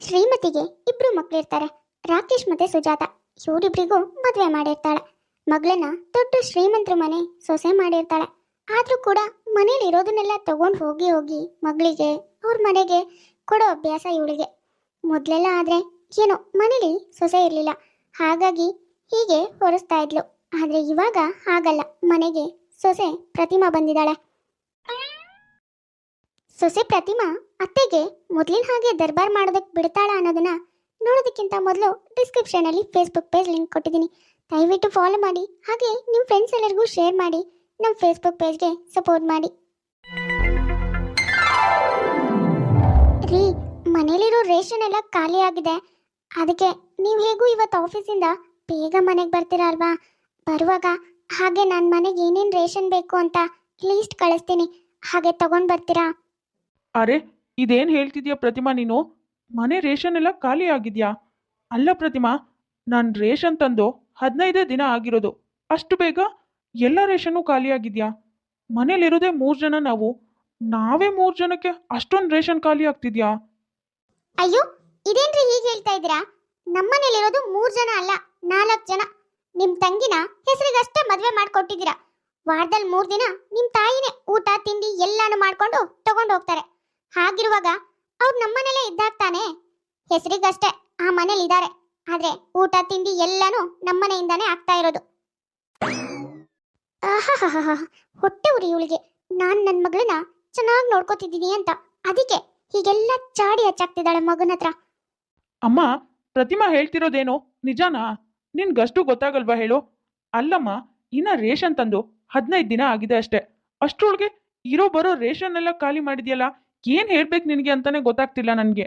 ಶ್ರೀಮತಿಗೆ ಇಬ್ರು ಮಕ್ಳಿರ್ತಾರೆ. ರಾಕೇಶ್ ಮತ್ತೆ ಸುಜಾತ. ಇವರಿಬ್ರಿಗೂ ಮದುವೆ ಮಾಡಿರ್ತಾಳೆ. ಮಗಳನ್ನ ದೊಡ್ಡ ಶ್ರೀಮಂತರ ಮನೆ ಸೊಸೆ ಮಾಡಿರ್ತಾಳೆ. ಆದ್ರೂ ಕೂಡ ಮನೇಲಿ ಇರೋದನ್ನೆಲ್ಲ ತಗೊಂಡು ಹೋಗಿ ಹೋಗಿ ಮಗಳಿಗೆ, ಅವ್ರ ಮನೆಗೆ ಕೊಡೋ ಅಭ್ಯಾಸ ಇವಳಿಗೆ. ಮೊದಲೆಲ್ಲ ಆದ್ರೆ ಏನೋ ಮನೇಲಿ ಸೊಸೆ ಇರಲಿಲ್ಲ. ಹಾಗಾಗಿ ಹೀಗೆ ಹೊರಿಸ್ತಾ ಇದ್ಲು. ಆದ್ರೆ ಇವಾಗ ಹಾಗಲ್ಲ. ಮನೆಗೆ ಸೊಸೆ ಪ್ರತಿಮಾ ಬಂದಿದ್ದಾಳೆ. ಸೊಸೆ ಪ್ರತಿಮಾ ಅತ್ತೆಗೆ ಮೊದಲಿನ ಹಾಗೆ ದರ್ಬಾರ್ ಮಾಡೋದಕ್ಕೆ ಬಿಡ್ತಾಳ ಅನ್ನೋದನ್ನ ನೋಡೋದಕ್ಕಿಂತ ಮೊದಲು ಡಿಸ್ಕ್ರಿಪ್ಷನ್ ಅಲ್ಲಿ ಫೇಸ್ಬುಕ್ ಪೇಜ್ ಲಿಂಕ್ ಕೊಟ್ಟಿದ್ದೀನಿ. ದಯವಿಟ್ಟು ಫಾಲೋ ಮಾಡಿ, ಹಾಗೆ ನಿಮ್ಮ ಫ್ರೆಂಡ್ಸ್ ಎಲ್ಲರಿಗೂ ಶೇರ್ ಮಾಡಿ ನಮ್ಮ ಫೇಸ್ಬುಕ್ ಪೇಜ್ಗೆ ಸಪೋರ್ಟ್ ಮಾಡಿ. ರೀ, ಮನೇಲಿರೋ ರೇಷನ್ ಎಲ್ಲ ಖಾಲಿ ಆಗಿದೆ. ಅದಕ್ಕೆ ನೀವು ಹೇಗೂ ಇವತ್ತು ಆಫೀಸಿಂದ ಬೇಗ ಮನೆಗೆ ಬರ್ತೀರಾ ಅಲ್ವಾ? ಬರುವಾಗ ಹಾಗೆ ನನ್ನ ಮನೆಗೆ ಏನೇನು ರೇಷನ್ ಬೇಕು ಅಂತ ಲೀಸ್ಟ್ ಕಳಿಸ್ತೀನಿ. ಹಾಗೆ ತಗೊಂಡು ಬರ್ತೀರಾ? ಅರೆ, ಇದೇನು ಹೇಳ್ತಿದ್ಯಾ ಪ್ರತಿಮಾ ನೀನು? ಮನೆ ರೇಷನ್ ಎಲ್ಲ ಖಾಲಿ ಆಗಿದ್ಯಾ? ಅಲ್ಲ ಪ್ರತಿಮಾ, ನಾನು ರೇಷನ್ ತಂದು ಹದಿನೈದೇ ದಿನ ಆಗಿರೋದು. ಅಷ್ಟು ಬೇಗ ಎಲ್ಲ ರೇಷನ್ನು ಖಾಲಿ ಆಗಿದ್ಯಾ? ಮನೇಲಿರೋದೇ ಮೂರು ಜನ ನಾವು. ನಾವೇ ಮೂರು ಜನಕ್ಕೆ ಅಷ್ಟೊಂದು ರೇಷನ್ ಖಾಲಿ ಆಗ್ತಿದ್ಯಾ? ಅಯ್ಯೋ, ಇದೇನ್ರಿ ಹೀಗೆ ಹೇಳ್ತಾ ಇದ್ದೀರಾ? ನಮ್ಮನೇಲಿರೋದು ಮೂರು ಜನ ಅಲ್ಲ, ನಾಲ್ಕು ಜನ. ನಿಮ್ಮ ತಂಗಿನ ಹೆಸರಿಗಷ್ಟೇ ಮದುವೆ ಮಾಡಿಕೊಟ್ಟಿದ್ದೀರಾ. ವಾರದಲ್ಲಿ ಮೂರು ದಿನ ನಿಮ್ಮ ತಾಯಿನೇ ಊಟ, ತಿಂಡಿ ಎಲ್ಲಾನು ಮಾಡ್ಕೊಂಡು ತಗೊಂಡು ಹೋಗ್ತಾರೆ ಹಾಗಿರುವಾಗ ಅವ್ರು ನಮ್ಮನೇಲೇ ಇದ್ದಾಗ ತಾನೆ ಹೆಸರಿಗಷ್ಟೇ ಆ ಮನೇಲಿ ಇದ್ದಾರೆ ಆದ್ರೆ ಊಟ, ತಿಂಡಿ ಎಲ್ಲಾನು ನಮ್ಮನೆಯಿಂದಾನೇ ಆಗ್ತಾ ಇರೋದು. ಹೊಟ್ಟೆ ಉರಿ ಇವಳಿಗೆ. ನಾನ್ ನನ್ನ ಮಗಳನ್ನ ಚೆನ್ನಾಗಿ ನೋಡ್ಕೋತಿದ್ದೀನಿ ಅಂತ. ಅದಕ್ಕೆ ಹೀಗೆಲ್ಲ ಚಾಡಿ ಹಚ್ಚಾಕ್ತಿದ್ದಾಳೆ ಮಗನ ಹತ್ರ. ಅಮ್ಮ, ಪ್ರತಿಮಾ ಹೇಳ್ತಿರೋದೇನು ನಿಜಾನಾ? ನಿನ್ಗಷ್ಟು ಗೊತ್ತಾಗಲ್ವಾ ಹೇಳು? ಅಲ್ಲಮ್ಮ, ಇನ್ನ ರೇಷನ್ ತಂದು ಹದಿನೈದು ದಿನ ಆಗಿದೆ ಅಷ್ಟೇ. ಅಷ್ಟ್ರೊಳಗೆ ಇರೋ ಬರೋ ರೇಷನ್ ಎಲ್ಲ ಖಾಲಿ ಮಾಡಿದ್ಯಲ್ಲ ಏನ್ ಹೇಳ್ಬೇಕು ನಿನಗೆ ಅಂತಾನೆ ಗೊತ್ತಾಗ್ತಿಲ್ಲ ನನಗೆ.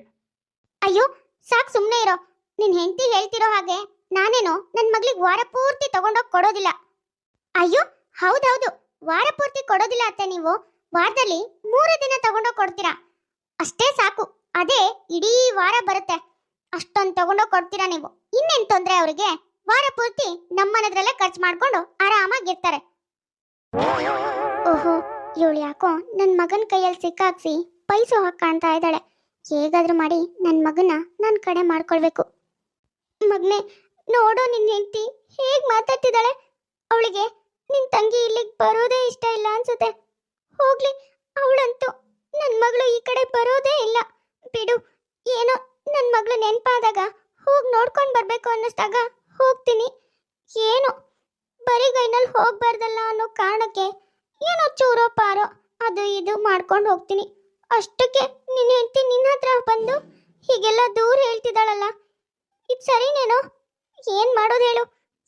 ಅಯ್ಯೋ, ಸಾಕ್ ಸುಮ್ನೆ ಇರೋ. ನಿನ್ ಹೆಂಡತಿ ಹೇಳ್ತಿರೋ ಹಾಗೆ ನಾನೇನು ನನ್ ಮಗ್ಳಿಗೆ ವಾರ ಪೂರ್ತಿ ತಗೊಂಡೋಗ್ ಕೊಡೋದಿಲ್ಲ. ಅಯ್ಯೋ, ಹೌದೌದು. ವಾರ ಪೂರ್ತಿ ಕೊಡೋದಿಲ್ಲ ಅತ್ತೆ ನೀವು. ವಾರದಲ್ಲಿ ಮೂರು ದಿನ ತಗೊಂಡೋಗ್ ಕೊಡ್ತೀರಾ? ಅಷ್ಟೇ ಸಾಕು. ಅದೇ ಇಡೀ ವಾರ ಬರುತ್ತೆ. ಅಷ್ಟೊಂದು ತಗೊಂಡೋಗ್ ಕೊಡ್ತೀರಾ ನೀವು? ಇನ್ನೇನ್ ತೊಂದ್ರೆ ಅವ್ರಿಗೆ? ವಾರ ಪೂರ್ತಿ ನಮ್ಮನದ್ರಲ್ಲೇ ಖರ್ಚು ಮಾಡ್ಕೊಂಡು ಆರಾಮಾಗಿರ್ತಾರೆ ಓಹೋ, ಇವಳು ಯಾಕೋ ನನ್ ಮಗನ್ ಕೈಯಲ್ಲಿ ಸಿಕ್ಕಾಕ್ಸಿ ಪೈಸು ಹಾಕಿ ಕಾಣ್ತಾ ಇದ್ದಾಳೆ. ಹೇಗಾದ್ರೂ ಮಾಡಿ ನನ್ನ ಮಗನ ನನ್ನ ಕಡೆ ಮಾಡ್ಕೊಳ್ಬೇಕು. ಮಗನೆ, ನೋಡೋ ನಿನ್ನ ಹೆಂಡತಿ, ಹೇಗೆ ಮಾತಾಡ್ತಿದ್ದಾಳೆ. ಅವಳಿಗೆ ನಿನ್ನ ತಂಗಿ ಇಲ್ಲಿಗೆ ಬರೋದೇ ಇಷ್ಟ ಇಲ್ಲ ಅನ್ಸುತ್ತೆ. ಹೋಗ್ಲಿ, ಅವಳಂತೂ ನನ್ನ ಮಗಳು ಈ ಕಡೆ ಬರೋದೇ ಇಲ್ಲ. ಬಿಡು, ಏನೋ ನನ್ನ ಮಗಳು ನೆನಪಾದಾಗ ಹೋಗಿ ನೋಡ್ಕೊಂಡು ಬರಬೇಕು ಅನ್ನಿಸ್ದಾಗ ಹೋಗ್ತೀನಿ. ಏನು ಬರಿಗೈನಲ್ಲಿ ಹೋಗ್ಬಾರ್ದಲ್ಲ ಅನ್ನೋ ಕಾರಣಕ್ಕೆ ಏನೋ ಚೂರೋ ಪಾರೋ ಅದು ಇದು ಮಾಡ್ಕೊಂಡು ಹೋಗ್ತೀನಿ. ಅಷ್ಟಕ್ಕೆ ನಿನ್ನ ಹೆಂಡತಿ ನಿನ್ನ ಹತ್ರ ಬಂದು ಹೀಗೆಲ್ಲ ದೂರ ಹೇಳ್ತಿದ್ದಾಳಲ್ಲ? ಇದು ಸರಿನೇನೋ? ಏನು ಮಾಡೋದು ಹೇಳು?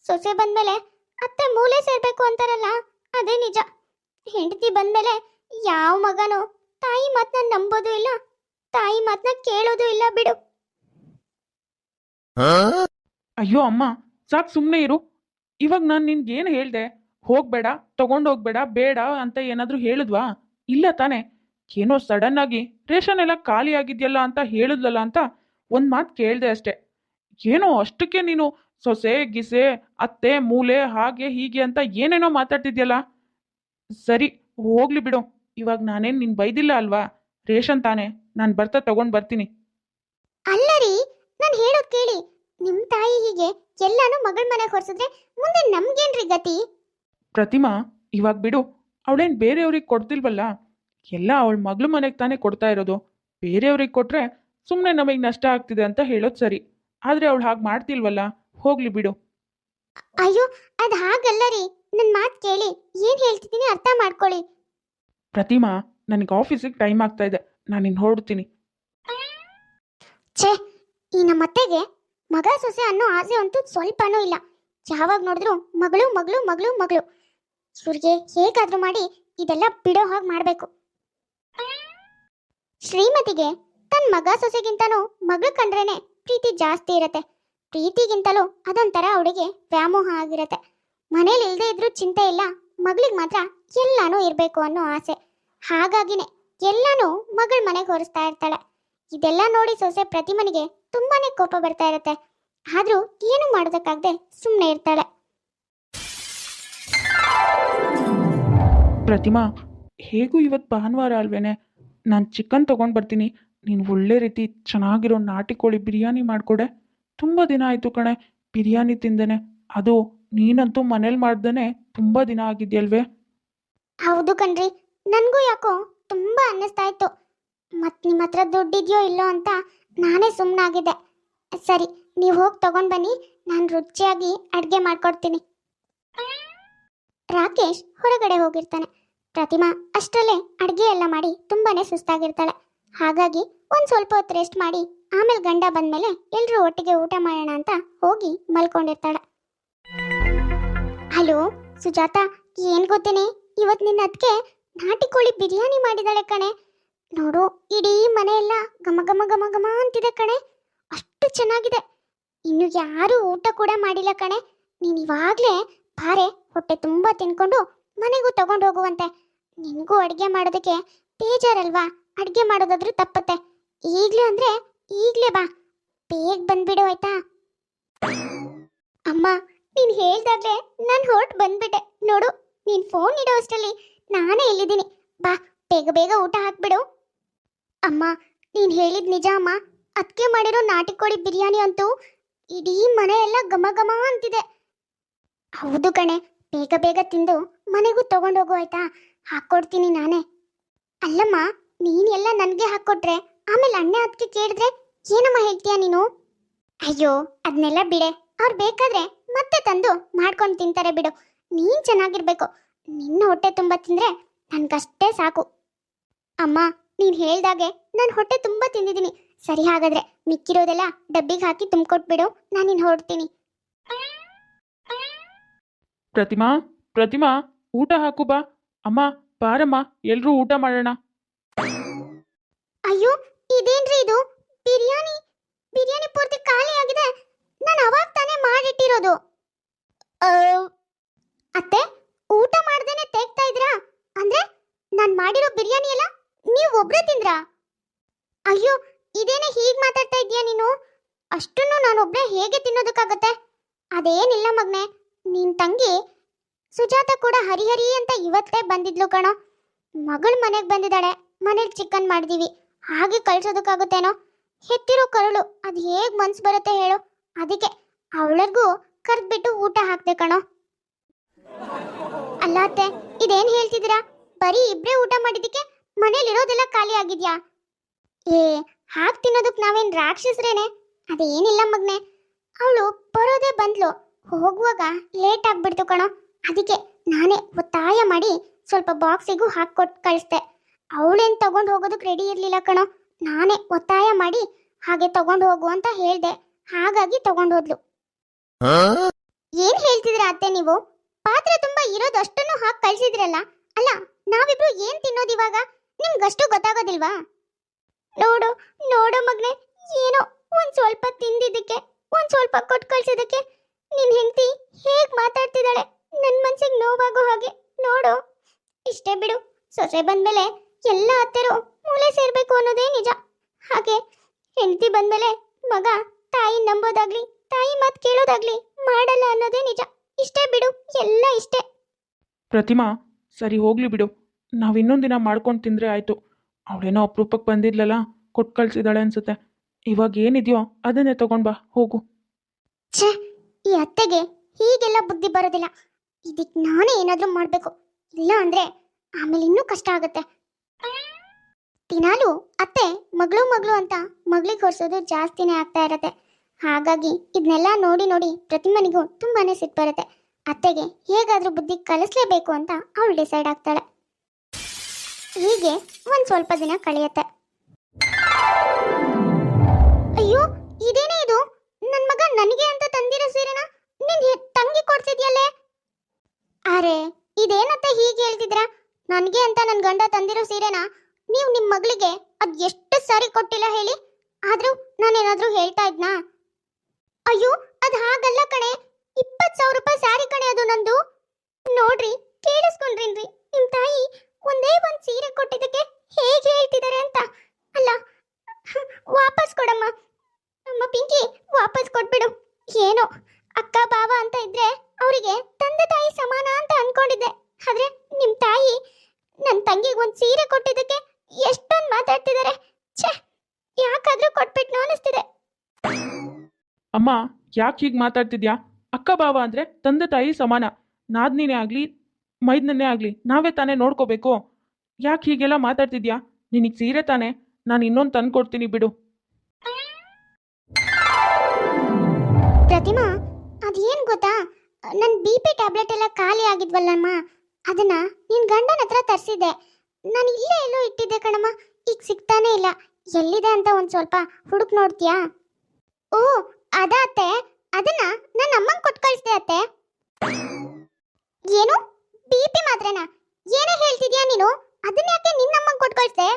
ಸೊಸೆ ಬಂದಮೇಲೆ ಅತ್ತೆ ಮೂಲೆ ಸೇರ್ಬೇಕು ಅಂತಾರಲ್ಲ ಅದೇ ನಿಜ. ಹೆಂಡತಿ ಬಂದಮೇಲೆ ಯಾವ ಮಗನೂ? ತಾಯಿ ಮಾತನ್ನ ನಂಬೋದು ಇಲ್ಲ ತಾಯಿ ಮಾತನ್ನ ಕೇಳೋದು ಇಲ್ಲ ಬಿಡು. ಅಯ್ಯೋ ಅಮ್ಮ ಸಾಕ್ ಸುಮ್ಮನೆ ಇರು. ಇವಾಗ ನಾನು ನಿನ್ಗೆ ಏನು ಹೇಳ್ದೆ? ಹೋಗ್ಬೇಡ ತಗೊಂಡೋಗ್ಬೇಡ ಬೇಡ ಅಂತ ಏನಾದರೂ ಹೇಳಿದ್ವಾ? ಇಲ್ಲ ತಾನೆ. ಏನೋ ಸಡನ್ ಆಗಿ ರೇಷನ್ ಎಲ್ಲ ಖಾಲಿ ಆಗಿದ್ಯಲ್ಲ ಅಂತ ಹೇಳಿದ್ಲಲ್ಲ ಅಂತ ಒಂದು ಮಾತು ಕೇಳಿದೆ ಅಷ್ಟೆ. ಏನೋ ಅಷ್ಟಕ್ಕೆ ನೀನು ಸೊಸೆ ಗಿಸೆ ಅತ್ತೆ ಮೂಲೆ ಹಾಗೆ ಹೀಗೆ ಅಂತ ಏನೇನೋ ಮಾತಾಡ್ತಿದ್ಯಲ್ಲ? ಸರಿ ಹೋಗ್ಲಿ ಬಿಡು. ಇವಾಗ ನಾನೇನು ನಿನ್ ಬೈದಿಲ್ಲ ಅಲ್ವಾ? ರೇಷನ್ ತಾನೆ. ನಾನು ಬರ್ತಾ ತಗೊಂಡ್ ಬರ್ತೀನಿ. ಅಲ್ಲ ರೀ ನಾನು ಹೇಳೋದ್ ಕೇಳಿ. ನಿಮ್ ತಾಯಿ ಹೀಗೆ ಎಲ್ಲಾನು ಮಗಳ ಮನೆ ಹೊರ್ಸಿದ್ರೆ ಮುಂದೆ ನಮ್ಗೇನ್ರಿ ಗತಿ? ಪ್ರತಿಮಾ ಇವಾಗ ಬಿಡು. ಅವಳೇನ್ ಬೇರೆಯವ್ರಿಗೆ ಕೊಡ್ತಿಲ್ವಲ್ಲ? ಎಲ್ಲ ಅವಳ ಮಗಳು ಮನೆಗೆ ತಾನೇ ಕೊಡ್ತಾ ಇರೋದು. ಬೇರೆಯವ್ರಿಗೆ ಕೊಟ್ರೆ ಸುಮ್ಮನೆ ನಮಗೆ ನಷ್ಟ ಆಗ್ತಿದೆ ಅಂತ ಹೇಳೋದು ಸರಿ. ಆದರೆ ಅವಳು ಹಾಗೆ ಮಾಡ್ತಿಲ್ವಲ್ಲ? ಹೋಗ್ಲಿ ಬಿಡು. ಅಯ್ಯೋ ಅದು ಹಾಗಲ್ಲ ರೀ. ನನ್ನ ಮಾತು ಕೇಳಿ. ಏನ್ ಹೇಳ್ತಿದ್ದೀನಿ ಅರ್ಥ ಮಾಡ್ಕೊಳ್ಳಿ. ಪ್ರತಿಮಾ ನನಗೆ ಆಫೀಸಿಗೆ ಟೈಮ್ ಆಗ್ತಾ ಇದೆ. ನಾನು ಇನ್ನು ಹೊರಡ್ತೀನಿ. ಛೇ ಈ ನಮ್ಮ ಅತ್ತೆಗೆ ಮಗ ಸೊಸೆ ಅನ್ನೋ ಆಸೆ ಅಂತೂ ಸ್ವಲ್ಪನೂ ಇಲ್ಲ. ಯಾವಾಗ ನೋಡಿದ್ರು ಮಗಳು ಮಗಳು ಮಗಳು ಮಗಳು. ಇವ್ರಿಗೆ ಹೇಗಾದ್ರೂ ಮಾಡಿ ಇದೆಲ್ಲ ಬಿಡೋ ಹಾಗೆ ಮಾಡಬೇಕು. ಶ್ರೀಮತಿಗೆ ತನ್ನ ಮಗ ಸೊಸೆಗಿಂತನೂ ಮಗಳು ಕಂಡ್ರೇನೆ ಪ್ರೀತಿ ಜಾಸ್ತಿ ಇರತ್ತೆ. ಪ್ರೀತಿಗಿಂತಲೂ ಅದೊಂಥರ ಅವಳಿಗೆ ವ್ಯಾಮೋಹ ಆಗಿರತ್ತೆ. ಮನೇಲಿ ಇಲ್ಲದೆ ಇದ್ರೂ ಚಿಂತೆ ಇಲ್ಲ, ಮಗಳಿಗೆ ಮಾತ್ರ ಎಲ್ಲಾನು ಇರಬೇಕು ಅನ್ನೋ ಆಸೆ. ಹಾಗಾಗಿನೇ ಎಲ್ಲಾನು ಮಗಳ ಮನೆಗೆ ಹೊರಿಸ್ತಾ ಇರ್ತಾಳೆ. ಇದೆಲ್ಲ ನೋಡಿ ಸೊಸೆ ಪ್ರತಿಮನಿಗೆ ತುಂಬಾನೇ ಕೋಪ ಬರ್ತಾ ಇರತ್ತೆ. ಆದ್ರೂ ಏನು ಮಾಡೋದಕ್ಕಾಗದೆ ಸುಮ್ಮನೆ ಇರ್ತಾಳೆ. ಪ್ರತಿಮಾ, ಹೇಗೂ ಇವತ್ತು ಭಾನುವಾರ ಅಲ್ವೇನೆ? ನಾನು ಚಿಕನ್ ತೊಗೊಂಡು ಬರ್ತೀನಿ. ನೀನು ಒಳ್ಳೆ ರೀತಿ ಚೆನ್ನಾಗಿರೋ ನಾಟಿ ಕೋಳಿ ಬಿರಿಯಾನಿ ಮಾಡಿಕೊಡೆ. ತುಂಬ ದಿನ ಆಯಿತು ಕಣೆ, ಬಿರಿಯಾನಿ ತಿಂದೇನೆ. ಅದು ನೀನಂತೂ ಮನೇಲಿ ಮಾಡ್ದೇ ತುಂಬ ದಿನ ಆಗಿದೆಯಲ್ವೇ? ಹೌದು ಕಣ್ರಿ. ನನಗೂ ಯಾಕೋ ತುಂಬ ಅನ್ನಿಸ್ತಾ ಇತ್ತು. ಮತ್ತು ನಿಮ್ಮ ಹತ್ರ ದುಡ್ಡಿದೆಯೋ ಇಲ್ಲೋ ಅಂತ ನಾನೇ ಸುಮ್ಮನಾಗಿದ್ದೆ ಸರಿ, ನೀವು ಹೋಗಿ ತಗೊಂಡು ಬನ್ನಿ. ನಾನು ರುಚಿಯಾಗಿ ಅಡುಗೆ ಮಾಡ್ಕೊಡ್ತೀನಿ. ರಾಕೇಶ್ ಹೊರಗಡೆ ಹೋಗಿರ್ತಾನೆ. ಪ್ರತಿಮಾ ಅಷ್ಟರಲ್ಲೇ ಅಡುಗೆ ಎಲ್ಲ ಮಾಡಿ ತುಂಬಾನೇ ಸುಸ್ತಾಗಿರ್ತಾಳೆ. ಹಾಗಾಗಿ ಒಂದು ಸ್ವಲ್ಪ ಹೊತ್ತು ರೆಸ್ಟ್ ಮಾಡಿ ಆಮೇಲೆ ಗಂಡ ಬಂದಮೇಲೆ ಎಲ್ಲರೂ ಒಟ್ಟಿಗೆ ಊಟ ಮಾಡೋಣ ಅಂತ ಹೋಗಿ ಮಲ್ಕೊಂಡಿರ್ತಾಳೆ. ಹಲೋ ಸುಜಾತ, ಏನ್ ಗೊತ್ತೇನೆ? ಇವತ್ತು ನಿನ್ನ ಅದಕ್ಕೆ ನಾಟಿ ಕೋಳಿ ಬಿರಿಯಾನಿ ಮಾಡಿದಾಳೆ ಕಣೆ. ನೋಡು, ಇಡೀ ಮನೆಯೆಲ್ಲ ಘಮ ಘಮ ಘಮ ಘಮ ಅಂತಿದೆ ಕಣೆ. ಅಷ್ಟು ಚೆನ್ನಾಗಿದೆ. ಇನ್ನು ಯಾರು ಊಟ ಕೂಡ ಮಾಡಿಲ್ಲ ಕಣೆ. ನೀನು ಇವಾಗಲೇ ಬಾರೆ, ಹೊಟ್ಟೆ ತುಂಬ ತಿನ್ಕೊಂಡು ಮನೆಗೂ ತಗೊಂಡು ಹೋಗುವಂತೆ. ನಿನಗೂ ಅಡುಗೆ ಮಾಡೋದಕ್ಕೆ ಬೇಜಾರಲ್ವಾ? ಅಡುಗೆ ಮಾಡೋದಾದ್ರೂ ತಪ್ಪತ್ತೆ. ಈಗಲೇ ಅಂದರೆ ಈಗಲೇ ಬಾ. ಬೇಗ ಬಂದ್ಬಿಡು, ಆಯ್ತಾ? ಅಮ್ಮ, ನೀನು ಹೇಳ್ದಾಗ್ಲೇ ನಾನು ಹೊರಟು ಬಂದ್ಬಿಟ್ಟೆ. ನೋಡು, ನೀನು ಫೋನ್ ಇಡೋ ಅಷ್ಟರಲ್ಲಿ ನಾನೇ ಇಲ್ಲಿದ್ದೀನಿ ಬಾ, ಬೇಗ ಬೇಗ ಊಟ ಹಾಕ್ಬಿಡು. ಅಮ್ಮ, ನೀನು ಹೇಳಿದ ನಿಜ, ಅಮ್ಮ. ಅದಕ್ಕೆ ಮಾಡಿರೋ ನಾಟಿ ಕೋಳಿ ಬಿರಿಯಾನಿ ಅಂತೂ ಇಡೀ ಮನೆ ಎಲ್ಲ ಘಮ ಘಮ ಅಂತಿದೆ. ಹೌದು ಕಣೆ, ಬೇಗ ಬೇಗ ತಿಂದು ಮನೆಗೂ ತಗೊಂಡೋಗು ಆಯ್ತಾ? ಹಾಕ್ಕೊಡ್ತೀನಿ ನಾನೇ. ಅಲ್ಲಮ್ಮ, ನೀನೆಲ್ಲ ನನಗೆ ಹಾಕ್ಕೊಟ್ರೆ ಆಮೇಲೆ ಅಣ್ಣ ಅದಕ್ಕೆ ಕೇಳಿದ್ರೆ ಏನಮ್ಮ ಹೇಳ್ತೀಯ ನೀನು? ಅಯ್ಯೋ ಅದನ್ನೆಲ್ಲ ಬಿಡೆ. ಅವ್ರು ಬೇಕಾದ್ರೆ ಮತ್ತೆ ತಂದು ಮಾಡ್ಕೊಂಡು ತಿಂತಾರೆ ಬಿಡು. ನೀನ್ ಚೆನ್ನಾಗಿರ್ಬೇಕು. ನಿನ್ನ ಹೊಟ್ಟೆ ತುಂಬ ತಿಂದ್ರೆ ನನ್ಗಷ್ಟೇ ಸಾಕು. ಅಮ್ಮ, ನೀನ್ ಹೇಳ್ದಾಗೆ ನಾನು ಹೊಟ್ಟೆ ತುಂಬ ತಿಂದಿದ್ದೀನಿ. ಸರಿ ಹಾಗಾದ್ರೆ ಮಿಕ್ಕಿರೋದೆಲ್ಲ ಡಬ್ಬಿಗೆ ಹಾಕಿ ತುಂಬಿಕೊಟ್ಬಿಡು ನಾನು ಹೊಡ್ತೀನಿ ಹೊರಡ್ತೀನಿ. ಪ್ರತಿಮಾ ಪ್ರತಿಮಾ. ಊಟ ಹಾಕು ಬಾ. ಅಮ್ಮ, ಬಾರಮ್ಮ, ಎಲ್ರೂ ಊಟ ಮಾಡೋಣ. ಅಯ್ಯೋ, ಇದೇನ್ರಿ ಇದು? ಬಿರಿಯಾನಿ ಬಿರಿಯಾನಿ ಪೂರ್ತಿ ಖಾಲಿ ಆಗಿದೆ. ನಾನು ಅವಾಗ ತಾನೇ ಮಾಡಿಟ್ಟಿರೋದು. ಅತ್ತೆ, ಊಟ ಮಾಡ್ದೇನೆ ತೆಗ್ತಾ ಇದ್ರಾ ಅಂದ್ರೆ ನಾನು ಮಾಡಿರೋ ಬಿರಿಯಾನಿ ಎಲ್ಲ ನೀವು ಒಬ್ರೇ ತಿಂದ್ರಾ? ಅಯ್ಯೋ, ಇದೇನೆ ಹೀಗ್ ಮಾತಾಡ್ತಾ ಇದೀಯ ನೀನು? ಅಷ್ಟನ್ನು ನಾನು ಒಬ್ರೇ ಹೇಗೆ ತಿನ್ನೋದಕ್ಕಾಗತ್ತೆ? ಅದೇನಿಲ್ಲ ಮಗ್ನೆ, ನಿನ್ ತಂಗಿ ಸುಜಾತ ಕೂಡ ಹರಿಹರಿ ಅಂತ ಇವತ್ತೇ ಬಂದಿದ್ಲು ಕಣೋ. ಮಗಳ ಮನೆಗೆ ಬಂದಿದ್ದಾಳೆ. ಮನೇಲಿ ಚಿಕನ್ ಮಾಡಿದೀವಿ. ಹಾಗೆ ಕಳ್ಸೋದಕ್ಕಾಗುತ್ತೇನೋ? ಹೆತ್ತಿರೋ ಕರುಳು. ಅದು ಹೇಗ್ ಮನ್ಸು ಬರುತ್ತೆ ಹೇಳು. ಅದಕ್ಕೆ ಅವಳಿಗೂ ಕರೆದ್ಬಿಟ್ಟು ಊಟ ಹಾಕ್ದೆ ಕಣೋ. ಅಲ್ಲ ಅತ್ತೆ, ಇದೇನ್ ಹೇಳ್ತಿದ್ದೀರಾ? ಬರೀ ಇಬ್ರೇ ಊಟ ಮಾಡಿದಕ್ಕೆ ಮನೇಲಿರೋದೆಲ್ಲ ಖಾಲಿ ಆಗಿದ್ಯಾ? ಏ ಹಾಕ್ ತಿನ್ನೋದಕ್ ನಾವೇನ್ ರಾಕ್ಷಸ್ರೇನೆ? ಅದೇನಿಲ್ಲ ಮಗ್ನೆ. ಅವಳು ಬರೋದೇ ಬಂದ್ಲು. ಹೋಗುವಾಗ ಲೇಟ್ ಆಗ್ಬಿಡ್ತು ಕಣೋ. ಅದಕ್ಕೆ ನಾನೇ ಒತ್ತಾಯ ಮಾಡಿ ಸ್ವಲ್ಪ ಬಾಕ್ಸಿಗೂ ಹಾಕ್ಕೊಟ್ಟು ಕಳಿಸ್ದೆ. ಅವಳೇನು ತಗೊಂಡು ಹೋಗೋದಕ್ಕೆ ರೆಡಿ ಇರಲಿಲ್ಲ ಕಣೋ. ನಾನೇ ಒತ್ತಾಯ ಮಾಡಿ ಹಾಗೆ ತಗೊಂಡು ಹೋಗು ಅಂತ ಹೇಳ್ದೆ. ಹಾಗಾಗಿ ತಗೊಂಡು ಹೋದ್ಲು. ಏನ್ ಹೇಳ್ತಿದ್ರ ಅತ್ತೆ ನೀವು? ಪಾತ್ರೆ ತುಂಬಾ ಇರೋದು ಅಷ್ಟನ್ನು ಹಾಕಿ ಕಳ್ಸಿದ್ರಲ್ಲ? ಅಲ್ಲ, ನಾವಿಬ್ರು ಏನ್ ತಿನ್ನೋದು ಇವಾಗ? ನಿಮ್ಗಷ್ಟು ಗೊತ್ತಾಗೋದಿಲ್ವಾ? ನೋಡು ನೋಡು ಮಗ್ನೆ, ಏನೋ ಒಂದ್ ಸ್ವಲ್ಪ ತಿಂದಿದ್ದಕ್ಕೆ, ಒಂದ್ ಸ್ವಲ್ಪ ಕೊಟ್ಟು ಕಳ್ಸಿದಕ್ಕೆ ನಿನ್ ಹೆಂಡತಿ ಹೇಗ್ ಮಾತಾಡ್ತಿದ್ದಾಳೆ? ನನ್ ಮನ್ಸಿಗೆ ನೋವಾಗೋ ಹಾಗೆ ನೋಡು. ಇಷ್ಟೇ ಬಿಡು ಸೊಸೆ ಬಂದ್ಮೇಲೆ ಎಲ್ಲ ಅತ್ತೆರು ಮೂಲೆ ಸೇರ್ಬೇಕು ಅನ್ನೋದೇ ನಿಜ. ಹಾಗೆ ಹೆಂಡತಿ ಬಂದ್ಮೇಲೆ ಮಗ ತಾಯಿ ನಂಬೋದಾಗ್ಲಿ ತಾಯಿ ಮಾತು ಕೇಳೋದಾಗ್ಲಿ ಮಾಡಲ್ಲ ಅನ್ನೋದೇ ನಿಜ. ಇಷ್ಟೇ ಬಿಡು ಎಲ್ಲ ಇಷ್ಟೇ. ಪ್ರತಿಮಾ ಸರಿ ಹೋಗ್ಲಿ ಬಿಡು. ನಾವು ಇನ್ನೊಂದು ದಿನ ಮಾಡ್ಕೊಂಡು ತಿಂದರೆ ಆಯಿತು. ಅವಳೇನೋ ಅಪರೂಪಕ್ಕೆ ಬಂದಿದ್ಲಲ್ಲ ಕೊಟ್ಟು ಕಳ್ಸಿದಾಳೆ ಅನ್ಸುತ್ತೆ. ಇವಾಗ ಏನಿದೆಯೋ ಅದನ್ನೇ ತಗೊಂಡ್ ಬಾ ಹೋಗು. ಛೇ ಈ ಅತ್ತೆಗೆ ಹೀಗೆಲ್ಲ ಬುದ್ಧಿ ಬರೋದಿಲ್ಲ. ಇದಕ್ಕೆ ನಾನೇ ಏನಾದರೂ ಮಾಡಬೇಕು. ಇಲ್ಲ ಅಂದ್ರೆ ಆಮೇಲೆ ಇನ್ನೂ ಕಷ್ಟ ಆಗುತ್ತೆ. ದಿನಾಲು ಅತ್ತೆ ಮಗಳು ಮಗಳು ಅಂತ ಮಗಳಿಗೆ ಹೊರಿಸೋದು ಜಾಸ್ತಿನೇ ಆಗ್ತಾ ಇರತ್ತೆ. ಹಾಗಾಗಿ ಇದನ್ನೆಲ್ಲ ನೋಡಿ ನೋಡಿ ಪ್ರತಿಮನಿಗೂ ತುಂಬಾನೇ ಸಿಟ್ಟು ಬರುತ್ತೆ. ಅತ್ತೆಗೆ ಹೇಗಾದರೂ ಬುದ್ಧಿ ಕಲಿಸ್ಲೇಬೇಕು ಅಂತ ಅವಳು ಡಿಸೈಡ್ ಆಗ್ತಾಳೆ. ಹೀಗೆ ಒಂದು ಸ್ವಲ್ಪ ದಿನ ಕಳೆಯುತ್ತೆ. ಅಯ್ಯೋ, ಇದೇನೇ ಇದು? ನನ್ನ ಮಗ ನನಗೆ ಅಂತ ತಂದಿರೋ ಸೀರೆನ ನಿನ್ನ ತಂಗಿ ಕೊಡ್ತಿದ್ಯಲ್ಲೇ? ಅರೆ ಇದೇನತ್ತೆ ಹೀಗೆ ಹೇಳ್ತಿದ್ರ? ನನಗೆ ಅಂತ ನನ್ನ ಗಂಡ ತಂದಿರೋ ಸೀರೆನ ನೀವು ನಿಮ್ಮ ಮಗಳಿಗೆ ಅದ್ ಎಷ್ಟು ಸಾರಿ ಕೊಟ್ಟಿಲ್ಲ ಹೇಳಿ? ಆದ್ರೂ ನಾನೇನಾದ್ರೂ ಹೇಳ್ತಾ ಇದ್ನಾ? ಅಯ್ಯೋ, ಅದ್ ಹಾಗಲ್ಲ ಕಣೆ. ಇಪ್ಪತ್ ಸಾವಿರ ರೂಪಾಯಿ ಸ್ಯಾರಿ ಕಣೆ ಅದು ನಂದು. ನೋಡ್ರಿ, ಕೇಳಿಸ್ಕೊಂಡ್ರಿನ್ರಿ? ನಿಮ್ ತಾಯಿ ಒಂದೇ ಒಂದ್ ಸೀರೆ ಕೊಟ್ಟಿದ್ದಕ್ಕೆ ಹೇಗೆ ಹೇಳ್ತಿದ್ದಾರೆ ಅಂತ? ಅಲ್ಲ, ವಾಪಸ್ ಕೊಡಮ್ಮ. ಅಮ್ಮ ಪಿಂಕಿ, ವಾಪಸ್ ಕೊಟ್ಬಿಡು. ಏನೋ, ಅಕ್ಕ, ಬಾವ ಅಂತ ಇದ್ರೆ ಅವರಿಗೆ ತಂದೆ ತಾಯಿ ಸಮಾನ ಅಂತ ಅನ್ಕೊಂಡಿದ್ದೆ. ಆದ್ರೆ ನಿಮ್ ತಾಯಿ ನನ್ನ ತಂಗಿಗೆ ಒಂದ್ ಸೀರೆ ಕೊಟ್ಟಿದ್ದಕ್ಕೆ ಎಷ್ಟೊಂದು ಮಾತಾಡ್ತಿದ್ದಾರೆ ಛೇ ಯಾಕಾದ್ರೂ ಕೊಟ್ಬಿಟ್ನೋ ಅನಿಸ್ತಿದೆ. ಅಮ್ಮ ಯಾಕೆ ಹೀಗೆ ಮಾತಾಡ್ತಿದ್ಯಾ? ಅಕ್ಕ ಭಾವ ಅಂದ್ರೆ ತಂದೆ ತಾಯಿ ಸಮಾನ. ನಾದ್ನಿನೇ ಆಗಲಿ ಮೈದ್ನನ್ನೇ ಆಗಲಿ ನಾವೇ ತಾನೇ ನೋಡ್ಕೋಬೇಕು. ಯಾಕೆ ಹೀಗೆಲ್ಲ ಮಾತಾಡ್ತಿದ್ಯಾ? ನಿನಗೆ ಸೀರೆ ತಾನೆ ನಾನು ಇನ್ನೊಂದು ತಂದು ಕೊಡ್ತೀನಿ ಬಿಡು. ಪ್ರತಿಮಾ ಅದೇನ್ ಗೊತ್ತಾ? ನನ್ನ ಬಿ ಪಿ ಟ್ಯಾಬ್ಲೆಟ್ ಎಲ್ಲ ಖಾಲಿ ಆಗಿದ್ವಲ್ಲಮ್ಮ. ಅದನ್ನ ನಿನ್ ಗಂಡನ ಹತ್ರ ತರಿಸಿದ್ದೆ. ನಾನು ಇಲ್ಲೇ ಎಲ್ಲೋ ಇಟ್ಟಿದ್ದೆ ಕಣಮ್ಮ. ಈಗ ಸಿಗ್ತಾನೆ ಇಲ್ಲ. ಎಲ್ಲಿದೆ ಅಂತ ಒಂದ್ ಸ್ವಲ್ಪ ಹುಡುಕ್ ನೋಡ್ತೀಯಾ? ಓ, ಅದ ಅತ್ತೆ. ಅದನ್ನ ನನ್ನ ಅಮ್ಮ ಕೊಟ್ಟು ಕಳಿಸ್ದೆ ಅತ್ತೆ. ಏನು? ಬಿ ಪಿ ಮಾತ್ರನಾ? ಏನೇ ಹೇಳ್ತಿದ್ಯಾ ನೀನು? ಅದನ್ನ ಯಾಕೆ ನಿನ್ನ ಅಮ್ಮ ಕೊಟ್ಟು ಕಳಿಸ್ದೆ?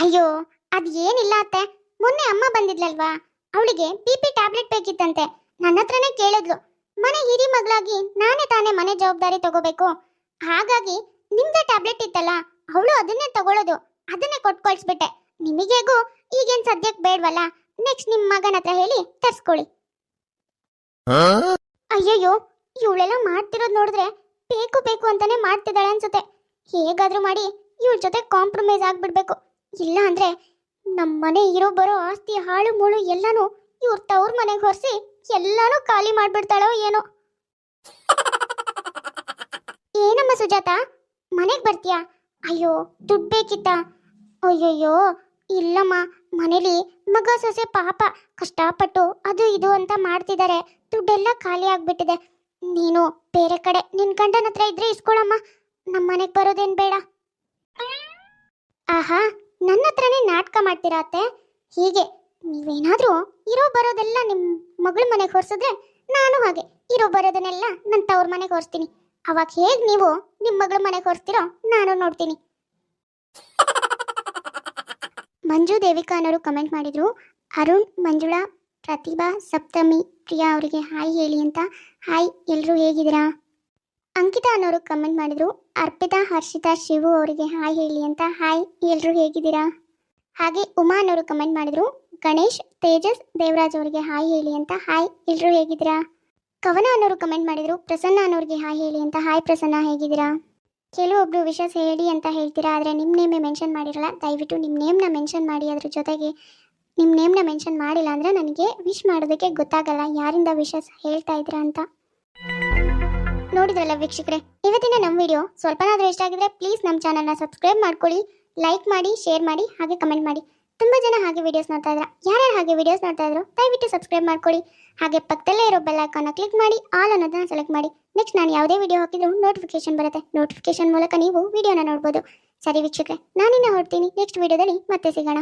ಅಯ್ಯೋ, ಅದ್ ಏನಿಲ್ಲ ಅತ್ತೆ. ಮೊನ್ನೆ ಅಮ್ಮ ಬಂದಿದ್ಲಲ್ವಾ? ಅವಳಿಗೆ ಬಿ ಪಿ ಟ್ಯಾಬ್ಲೆಟ್ ಬೇಕಿತ್ತಂತೆ. ನನ್ನ ಹತ್ರನೇ ಕೇಳಿದ್ಲು. ಮನೆ ಹಿರಿ ಮಗಳಾಗಿ ನಾನೇ ತಾನೇ ಮನೆ ಜವಾಬ್ದಾರಿ ತಗೋಬೇಕು. ಹಾಗಾಗಿ ನಿಮ್ದೇ ಟ್ಯಾಬ್ಲೆಟ್ ಇತ್ತಲ್ಲ, ಅವಳು ಅದನ್ನೇ ತಗೊಳ್ಳೋದು ಅದನ್ನೇ ಕೊಟ್ಕೊಳ್ಸ್ಬಿಟ್ಟೆ. ನಿಮಗೆಗೂ ಈಗೇನ್ ಸದ್ಯಕ್ಕೆ ಬೇಡವಲ್ಲ ನೆಕ್ಸ್ಟ್ ನಿಮ್ಮ ಮಗನ ಹತ್ರ ಹೇಳಿ ತರ್ಸ್ಕೊಳ್ಳಿ. ಅಯ್ಯಯ್ಯೋ, ಇವಳೆಲ್ಲ ಮಾಡ್ತಿರೋದು ನೋಡಿದ್ರೆ ಬೇಕು ಬೇಕು ಅಂತಾನೆ ಮಾಡ್ತಿದ್ದಾಳೆ ಅನ್ಸುತ್ತೆ. ಹೇಗಾದ್ರೂ ಮಾಡಿ ಇವಳ ಜೊತೆ ಕಾಂಪ್ರಮೈಸ್ ಆಗ್ಬಿಡ್ಬೇಕು. ಇಲ್ಲ ಅಂದ್ರೆ ನಮ್ಮ ಮನೆ ಇರೋ ಬರೋ ಆಸ್ತಿ, ಹಾಳು, ಮೂಳು ಎಲ್ಲಾನು ಇವ್ರ ತವ್ರ ಮನೆಗೆ ಹೊರಿಸಿ ಎಲ್ಲಾನು ಖಾಲಿ ಮಾಡ್ಬಿಡ್ತಾಳೋ ಏನೋ? ಏನಮ್ಮ ಸುಜಾತ? ಮನೆಗೆ ಬರ್ತೀಯಾ? ಅಯ್ಯೋ, ದುಡ್ಡು ಬೇಕಿತ್ತ? ಅಯ್ಯಯ್ಯೋ, ಇಲ್ಲಮ್ಮ, ಮನೇಲಿ ಮಗ, ಸೊಸೆ, ಪಾಪ ಕಷ್ಟಪಟ್ಟು ಅದು ಇದು ಅಂತ ಮಾಡ್ತಿದ್ದಾರೆ. ದುಡ್ಡೆಲ್ಲ ಖಾಲಿ ಆಗ್ಬಿಟ್ಟಿದೆ. ನೀನು ಬೇರೆ ಕಡೆ, ನಿನ್ ಗಂಡನ ಹತ್ರ ಇದ್ರೆ ಇಸ್ಕೊಳಮ್ಮ. ನಮ್ಮ ಮನೆಗೆ ಬರೋದೇನ್ ಬೇಡ. ಆಹಾ ನನ್ನ ಹತ್ರನೇ ನಾಟಕ ಮಾಡ್ತೀರಾ ಹೀಗೆ ನೀವೇನಾದ್ರೂ ಇರೋ ಬರೋದೆಲ್ಲ ನಿಮ್ಮ ಮಗಳ ಮನೆಗೆ ಹೊರಿಸಿದ್ರೆ ನಾನು ಹಾಗೆ. ಇರೋ ಬರೋದನ್ನೆಲ್ಲ ನನ್ನ ತವ್ರ ಮನೆಗೆ ಹೊರಿಸ್ತೀನಿ. ಅವಾಗ ಹೇಗೆ ನೀವು ನಿಮ್ಮ ಮಗಳ ಮನೆಗೆ ಹೊರಿಸ್ತೀರೋ ನಾನು ನೋಡ್ತೀನಿ. ಮಂಜು ದೇವಿಕಾ ಅನ್ನೋರು ಕಮೆಂಟ್ ಮಾಡಿದ್ರು, ಅರುಣ್, ಮಂಜುಳಾ, ಪ್ರತಿಭಾ, ಸಪ್ತಮಿ, ಪ್ರಿಯಾ ಅವರಿಗೆ ಹಾಯ್ ಹೇಳಿ ಅಂತ. ಹಾಯ್ ಎಲ್ಲರೂ ಹೇಗಿದ್ದೀರಾ? ಅಂಕಿತಾ ಅನ್ನೋರು ಕಮೆಂಟ್ ಮಾಡಿದ್ರು, ಅರ್ಪಿತಾ, ಹರ್ಷಿತಾ, ಶಿವು ಅವರಿಗೆ ಹಾಯ್ ಹೇಳಿ ಅಂತ. ಹಾಯ್ ಎಲ್ಲರೂ ಹೇಗಿದ್ದೀರಾ? ಹಾಗೆ ಉಮಾ ಅನ್ನೋರು ಕಮೆಂಟ್ ಮಾಡಿದ್ರು, ಗಣೇಶ್, ತೇಜಸ್, ದೇವರಾಜ್ ಅವರಿಗೆ ಹಾಯ್ ಹೇಳಿ ಅಂತ, ಹಾಯ್ ಎಲ್ಲರೂ ಹೇಗಿದ್ದೀರಾ? ಕವನ ಅನ್ನೋರು ಕಮೆಂಟ್ ಮಾಡಿದ್ರು, ಪ್ರಸನ್ನ ಅನ್ನೋರಿಗೆ ಹಾಯ್ ಹೇಳಿ ಅಂತ, ಹಾಯ್ ಪ್ರಸನ್ನ, ಹೇಗಿದ್ದೀರಾ? ಕೆಲವೊಬ್ರು ವಿಶಸ್ ಹೇಳಿ ಅಂತ ಹೇಳ್ತೀರಾ, ಆದರೆ ನಿಮ್ಮ ನೇಮೇ ಮೆನ್ಷನ್ ಮಾಡಿರಲ್ಲ, ದಯವಿಟ್ಟು ನಿಮ್ಮ ನೇಮ್ನ ಮೆನ್ಷನ್ ಮಾಡಿ, ಅದ್ರ ಜೊತೆಗೆ ನಿಮ್ಮ ನೇಮ್ನ ಮೆನ್ಷನ್ ಮಾಡಿಲ್ಲ ಅಂದರೆ ನನಗೆ ವಿಶ್ ಮಾಡೋದಕ್ಕೆ ಗೊತ್ತಾಗಲ್ಲ, ಯಾರಿಂದ ವಿಶಸ್ ಹೇಳ್ತಾ ಇದ್ದೀರಾ ಅಂತ. ನೋಡಿದ್ರಲ್ಲ ವೀಕ್ಷಕರೇ, ಇವತ್ತಿನ ನಮ್ಮ ವಿಡಿಯೋ ಸ್ವಲ್ಪನಾದರೂ ಇಷ್ಟ ಆಗಿದ್ರೆ ಪ್ಲೀಸ್ ನಮ್ಮ ಚಾನಲ್ನ ಸಬ್ಸ್ಕ್ರೈಬ್ ಮಾಡ್ಕೊಳ್ಳಿ ಲೈಕ್ ಮಾಡಿ ಶೇರ್ ಮಾಡಿ, ಹಾಗೆ ಕಮೆಂಟ್ ಮಾಡಿ. ತುಂಬ ಜನ ಹಾಗೆ ವಿಡಿಯೋಸ್ ನೋಡ್ತಾ ಇದ್ರ. ಯಾರ್ಯಾರು ಹಾಗೆ ವಿಡಿಯೋಸ್ ನೋಡ್ತಾ ಇದ್ರು, ದಯವಿಟ್ಟು ಸಬ್ಸ್ಕ್ರೈಬ್ ಮಾಡ್ಕೊಳ್ಳಿ ಹಾಗೆ ಪಕ್ಕದಲ್ಲೇ ಇರೋ ಬೆಲ್ ಐಕಾನ್ನ ಕ್ಲಿಕ್ ಮಾಡಿ ಆಲ್ ಅನ್ನೋದನ್ನ ಸೆಲೆಕ್ಟ್ ಮಾಡಿ. ನೆಕ್ಸ್ಟ್ ನಾನು ಯಾವುದೇ ವಿಡಿಯೋ ಹಾಕಿದ್ರು ನೋಟಿಫಿಕೇಶನ್ ಬರುತ್ತೆ. ನೋಟಿಫಿಕೇಶನ್ ಮೂಲಕ ನೀವು ವಿಡಿಯೋನ ನೋಡ್ಬೋದು. ಸರಿ ವೀಕ್ಷಕರೇ, ನಾನಿನ್ನ ಹೊರಡ್ತೀನಿ. ನೆಕ್ಸ್ಟ್ ವಿಡಿಯೋದಲ್ಲಿ ಮತ್ತೆ ಸಿಗೋಣ.